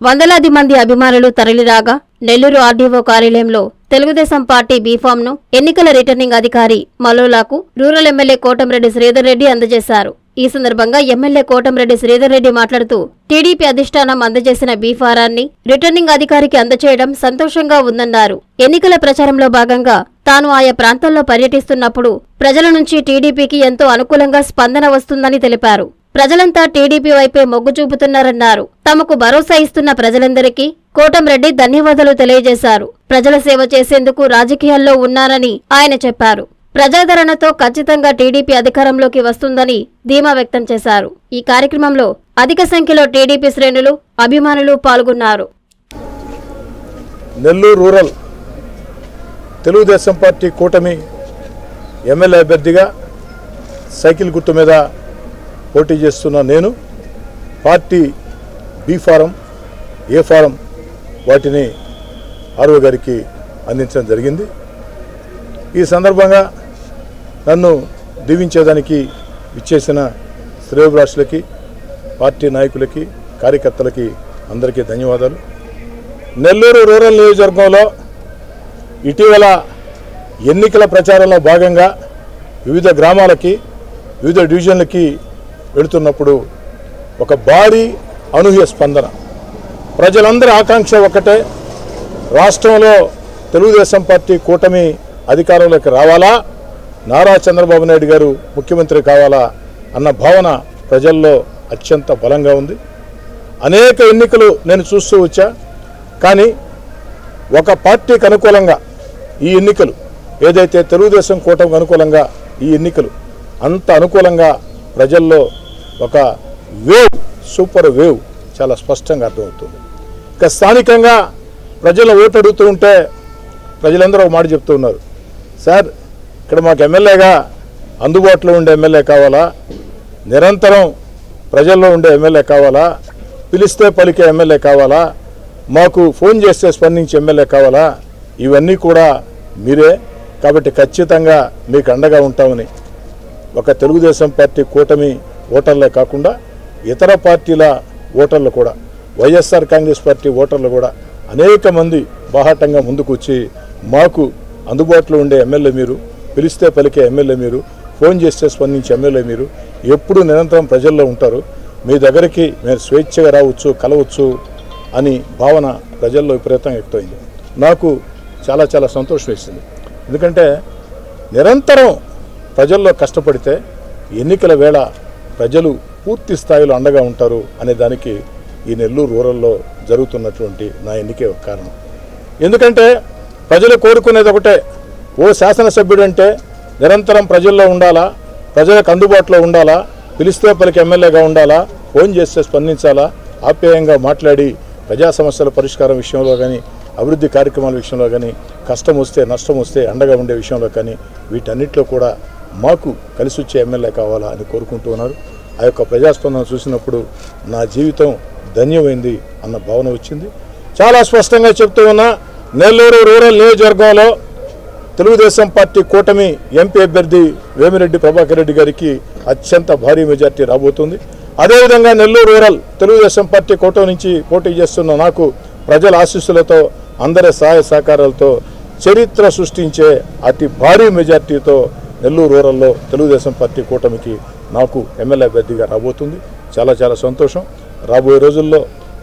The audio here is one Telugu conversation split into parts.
వందలాది మంది అభిమానులు తరలిరాగా నెల్లూరు ఆర్డీఓ కార్యాలయంలో తెలుగుదేశం పార్టీ బీఫామ్ను ఎన్నికల రిటర్నింగ్ అధికారి మలోలాకు రూరల్ ఎమ్మెల్యే కోటంరెడ్డి శ్రీధర్ రెడ్డి అందజేశారు. ఈ సందర్భంగా ఎమ్మెల్యే కోటంరెడ్డి శ్రీధర్ రెడ్డి మాట్లాడుతూ టీడీపీ అధిష్టానం అందజేసిన బీఫారాన్ని రిటర్నింగ్ అధికారికి అందజేయడం సంతోషంగా ఉందన్నారు. ఎన్నికల ప్రచారంలో భాగంగా తాను ఆయా ప్రాంతాల్లో పర్యటిస్తున్నప్పుడు ప్రజల నుంచి టీడీపీకి ఎంతో అనుకూలంగా స్పందన వస్తుందని తెలిపారు. ప్రజలంతా టీడీపీ వైపే మొగ్గు చూపుతున్నారన్నారు. తమకు భరోసా ఇస్తున్న ప్రజలందరికీ కోటంరెడ్డి ధన్యవాదాలు తెలియజేశారు. ప్రజల సేవ చేసేందుకు రాజకీయాల్లో ఉన్నారని ఆయన చెప్పారు. ప్రజాదరణతో ఖచ్చితంగా టీడీపీ అధికారంలోకి వస్తుందని ధీమా వ్యక్తం చేశారు. ఈ కార్యక్రమంలో అధిక సంఖ్యలో టీడీపీ శ్రేణులు అభిమానులు పాల్గొన్నారు. నెల్లూరు రూరల్ తెలుగుదేశం పార్టీ కూటమి ఎమ్మెల్యే అభ్యర్థిగా సైకిల్ గుర్తు మీద పోటీ చేస్తున్న నేను party B form A form వాటిని ఆర్వ గారికి అందించడం జరిగింది. ఈ సందర్భంగా నన్ను దీవించేదానికి ఇచ్చేసిన శ్రేయోభిలాషులకి పార్టీ నాయకులకి కార్యకర్తలకి అందరికీ ధన్యవాదాలు. నెల్లూరు రూరల్ నియోజకవర్గంలో ఇటీవల ఎన్నికల ప్రచారంలో భాగంగా వివిధ గ్రామాలకి వివిధ డివిజన్లకి వెళుతున్నప్పుడు ఒక భారీ అనూహ్య స్పందన. ప్రజలందరి ఆకాంక్ష ఒకటే రాష్ట్రంలో తెలుగుదేశం పార్టీ కూటమి అధికారంలోకి రావాలా? నారా చంద్రబాబు నాయుడు గారు ముఖ్యమంత్రి కావాలా? అన్న భావన ప్రజల్లో అత్యంత బలంగా ఉంది. అనేక ఎన్నికలు నేను చూస్తూ వచ్చా. కానీ ఒక పార్టీకి అనుకూలంగా ఈ ఎన్నికలు ఏదైతే తెలుగుదేశం కూటమికి అనుకూలంగా ఈ ఎన్నికలు అంత అనుకూలంగా ప్రజల్లో ఒక వేవ్ సూపర్ వేవ్ చాలా స్పష్టంగా అర్థమవుతుంది. ఇక స్థానికంగా ప్రజలు ఓటు అడుగుతూ ఉంటే ప్రజలందరూ ఒక మాట చెప్తూ ఉన్నారు. సార్ ఇక్కడ మాకు ఎమ్మెల్యేగా అందుబాటులో ఉండే ఎమ్మెల్యే కావాలా? నిరంతరం ప్రజల్లో ఉండే ఎమ్మెల్యే కావాలా? పిలిస్తే పలికే ఎమ్మెల్యే కావాలా? మాకు ఫోన్ చేస్తే స్పందించే ఎమ్మెల్యే కావాలా? ఇవన్నీ కూడా మీరే. కాబట్టి ఖచ్చితంగా మీకు అండగా ఉంటామని ఒక తెలుగుదేశం పార్టీ కూటమి ఓటర్లే కాకుండా ఇతర పార్టీల ఓటర్లు కూడా వైఎస్ఆర్ కాంగ్రెస్ పార్టీ ఓటర్లు కూడా అనేక మంది బాహాటంగా ముందుకు వచ్చి మాకు అందుబాటులో ఉండే ఎమ్మెల్యే మీరు పిలిస్తే పలికే ఎమ్మెల్యే మీరు ఫోన్ చేస్తే స్పందించే ఎమ్మెల్యే మీరు ఎప్పుడు నిరంతరం ప్రజల్లో ఉంటారు. మీ దగ్గరికి మీరు స్వేచ్ఛగా రావచ్చు కలవచ్చు అని భావన ప్రజల్లో విపరీతంగా వ్యక్తమైంది. నాకు చాలా చాలా సంతోషం వేసింది. ఎందుకంటే నిరంతరం ప్రజల్లో కష్టపడితే ఎన్నికల వేళ ప్రజలు పూర్తి స్థాయిలో అండగా ఉంటారు అనే దానికి ఈ నెల్లూరు రూరల్లో జరుగుతున్నటువంటి నా ఎన్నికే ఒక కారణం. ఎందుకంటే ప్రజలు కోరుకునేది ఒకటే ఓ శాసనసభ్యుడు అంటే నిరంతరం ప్రజల్లో ఉండాలా ప్రజలకు అందుబాటులో ఉండాలా పిలిస్తే పలికి ఎమ్మెల్యేగా ఉండాలా ఫోన్ చేస్తే స్పందించాలా ఆప్యాయంగా మాట్లాడి ప్రజా సమస్యల పరిష్కారం విషయంలో కానీ అభివృద్ధి కార్యక్రమాల విషయంలో కానీ కష్టం వస్తే నష్టం వస్తే అండగా ఉండే విషయంలో కానీ వీటన్నిటిలో కూడా మాకు కలిసి వచ్చే ఎమ్మెల్యే కావాలా అని కోరుకుంటూ ఉన్నారు. ఆ యొక్క ప్రజాస్పందన చూసినప్పుడు నా జీవితం ధన్యమైంది అన్న భావన వచ్చింది. చాలా స్పష్టంగా చెప్తూ ఉన్నా నెల్లూరు రూరల్ నియోజకవర్గంలో తెలుగుదేశం పార్టీ కూటమి ఎంపీ అభ్యర్థి వేమిరెడ్డి ప్రభాకర్ రెడ్డి గారికి అత్యంత భారీ మెజార్టీ రాబోతుంది. అదేవిధంగా నెల్లూరు రూరల్ తెలుగుదేశం పార్టీ కూటమి నుంచి పోటీ చేస్తున్న నాకు ప్రజల ఆశీస్సులతో అందరి సహాయ సహకారాలతో చరిత్ర సృష్టించే అతి భారీ మెజార్టీతో నెల్లూరు రూరల్లో తెలుగుదేశం పార్టీ కూటమికి నాకు ఎమ్మెల్యే అభ్యర్థిగా రాబోతుంది. చాలా చాలా సంతోషం. రాబోయే రోజుల్లో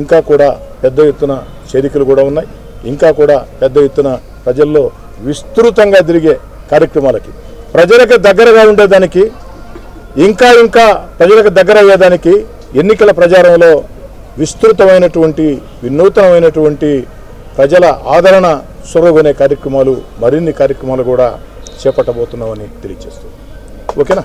ఇంకా కూడా పెద్ద ఎత్తున చేరికలు కూడా ఉన్నాయి. ఇంకా కూడా పెద్ద ఎత్తున ప్రజల్లో విస్తృతంగా తిరిగే కార్యక్రమాలకి ప్రజలకు దగ్గరగా ఉండేదానికి ఇంకా ఇంకా ప్రజలకు దగ్గర అయ్యేదానికి ఎన్నికల ప్రచారంలో విస్తృతమైనటువంటి వినూతనమైనటువంటి ప్రజల ఆదరణ సొరగొనే కార్యక్రమాలు మరిన్ని కార్యక్రమాలు కూడా చేపట్టబోతున్నామని తెలియజేస్తుంది ఓకేనా?